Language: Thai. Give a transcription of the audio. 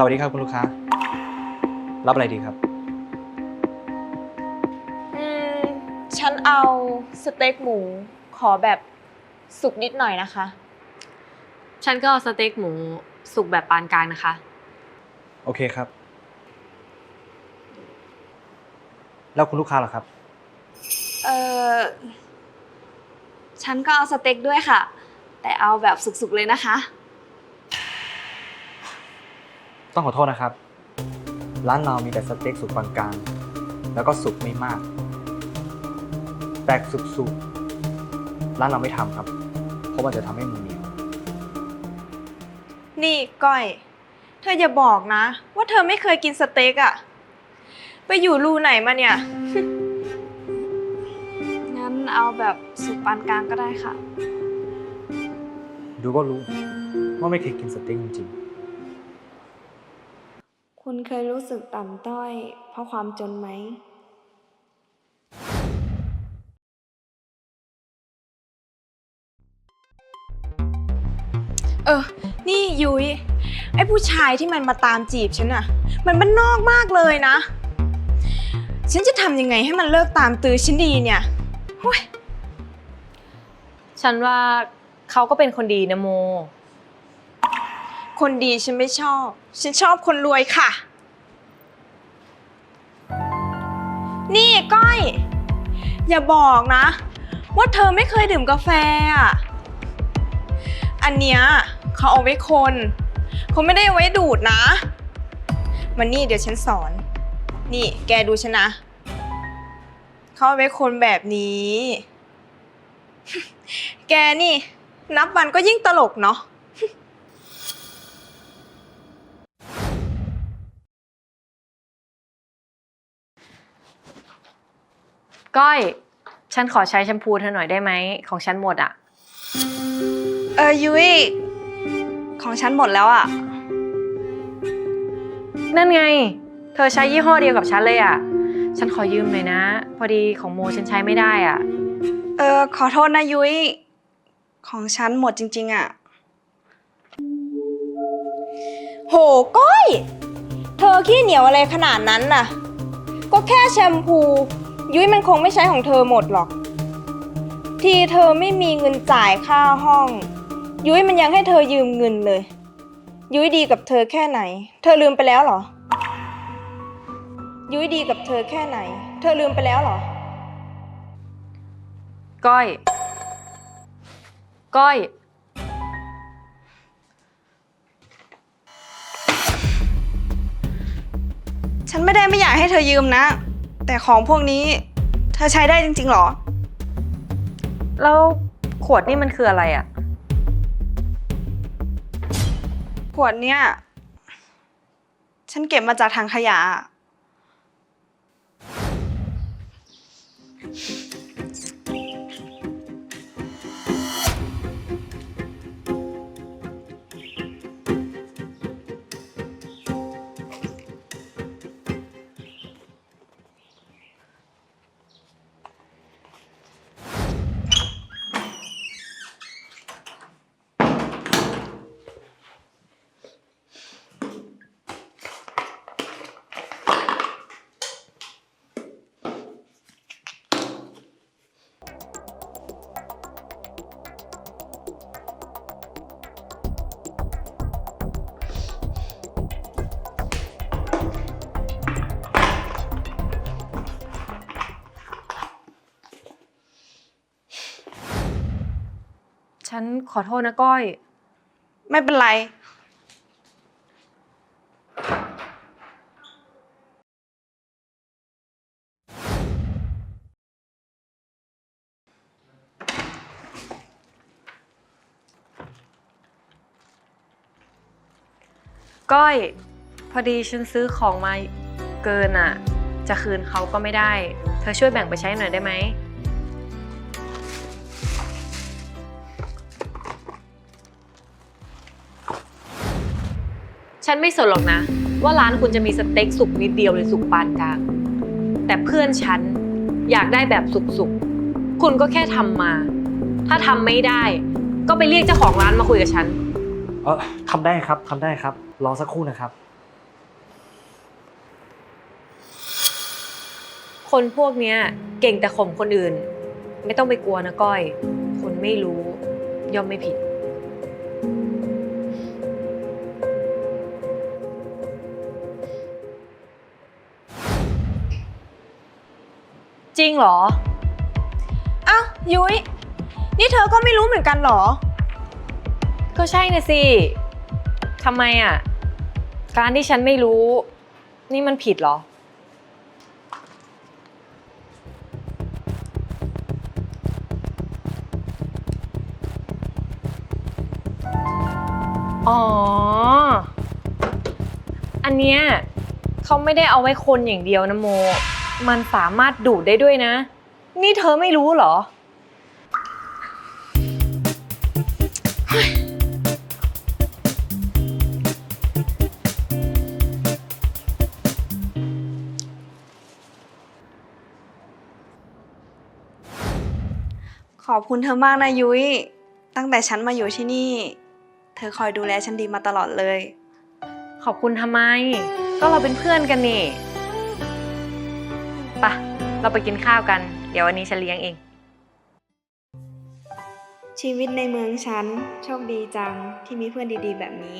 สวัสดีครับคุณลูกค้า รับอะไรดีครับ อืม ฉันเอาสเต็กหมูขอแบบสุกนิดหน่อยนะคะ ฉันก็เอาสเต็กหมูสุกแบบปานกลางนะคะ โอเคครับ แล้วคุณลูกค้าล่ะครับ เออฉันก็เอาสเต็กด้วยค่ะ แต่เอาแบบสุกๆเลยนะคะ ต้องขอโทษนะครับ ร้านเรามีแต่สเต็กสุกปานกลาง แล้วก็สุกไม่มาก แตกสุกๆร้านเราไม่ทำครับ เพราะมันจะทำให้มันเหนียว นี่ก้อย เธออย่าบอกนะ ว่าเธอไม่เคยกินสเต็กอะไปอยู่รูไหนมาเนี่ย งั้นเอาแบบสุกปานกลางก็ได้ค่ะ ดูก็รู้ว่าไม่เคยกินสเต็กจริง คุณเคยรู้สึกต่ำต้อย เพราะความจนไหม เออ นี่ยุ้ยไอ้ผู้ชายที่มันมาตามจีบฉันอะมันบ้านนอกมากเลยนะ ฉันจะทำยังไงให้มันเลิกตามตือฉันดีเนี่ยโอ้ย ฉันว่าเขาก็เป็นคนดีนะโม คนดีฉันไม่ชอบ ฉันชอบคนรวยค่ะ นี่ก้อย อย่าบอกนะ ว่าเธอไม่เคยดื่มกาแฟอะ อันเนี้ยเขาเอาไว้คนเขาไม่ได้เอาไว้ดูดนะมานี่เดี๋ยวฉันสอน นี่แกดูฉันนะ เขาเอาไว้คนแบบนี้ แกนี่ นับวันก็ยิ่งตลกเนาะ ก้อย ฉันขอใช้แชมพูเธอหน่อยได้ไหม ของฉันหมดอะ เออยุ้ยของฉันหมดแล้วอะ นั่นไง เธอใช้ยี่ห้อเดียวกับฉันเลยอะ ฉันขอยืมหน่อยนะ พอดีของโมฉันใช้ไม่ได้อะ เออขอโทษนะยุ้ยของฉันหมดจริง ๆ อะ โหก้อย เธอขี้เหนียวอะไรขนาดนั้นน่ะ ก็แค่แชมพู ยุ้ยมันคงไม่ใช้ของเธอหมดหรอก ทีเธอไม่มีเงินจ่ายค่าห้อง ยุ้ยมันยังให้เธอยืมเงินเลย ยุ้ยดีกับเธอแค่ไหน เธอลืมไปแล้วเหรอ ยุ้ยดีกับเธอแค่ไหน เธอลืมไปแล้วเหรอ ก้อย ก้อย ฉันไม่ได้ไม่อยากให้เธอยืมนะ แต่ของพวกนี้ เธอใช้ได้จริงๆหรอ แล้วขวดนี่มันคืออะไรอะขวดเนี้ยฉันเก็บมาจากถังขยะ ฉันขอโทษนะก้อย ไม่เป็นไร ก้อย พอดีฉันซื้อของมาเกินอะ จะคืนเขาก็ไม่ได้ เธอช่วยแบ่งไปใช้หน่อยได้ไหม ฉันไม่สนหรอกนะ ว่าร้านคุณจะมีสเต็กสุกนิดเดียวหรือสุกปานกลาง แต่เพื่อนฉันอยากได้แบบสุกๆ คุณก็แค่ทำมา ถ้าทำไม่ได้ ก็ไปเรียกเจ้าของร้านมาคุยกับฉัน เออทำได้ครับทำได้ครับ รอสักครู่นะครับ คนพวกเนี้ยเก่งแต่ข่มคนอื่น ไม่ต้องไปกลัวนะก้อย คนไม่รู้ย่อมไม่ผิด จริงเหรอ อ้าวยุ้ยนี่เธอก็ไม่รู้เหมือนกันเหรอ ก็ใช่นะสิทำไมอะ การที่ฉันไม่รู้ นี่มันผิดเหรอ อ๋อ อันเนี้ยเขาไม่ได้เอาไว้คนอย่างเดียวนะโม มันสามารถดูดได้ด้วยนะ นี่เธอไม่รู้เหรอ ขอบคุณเธอมากนะยุ้ย ตั้งแต่ฉันมาอยู่ที่นี่ เธอคอยดูแลฉันดีมาตลอดเลย ขอบคุณทำไม ก็เราเป็นเพื่อนกันนี่ ปะเราไปกินข้าวกัน เดี๋ยววันนี้ฉันเลี้ยงเอง ชีวิตในเมืองฉัน โชคดีจังที่มีเพื่อนดีๆ แบบนี้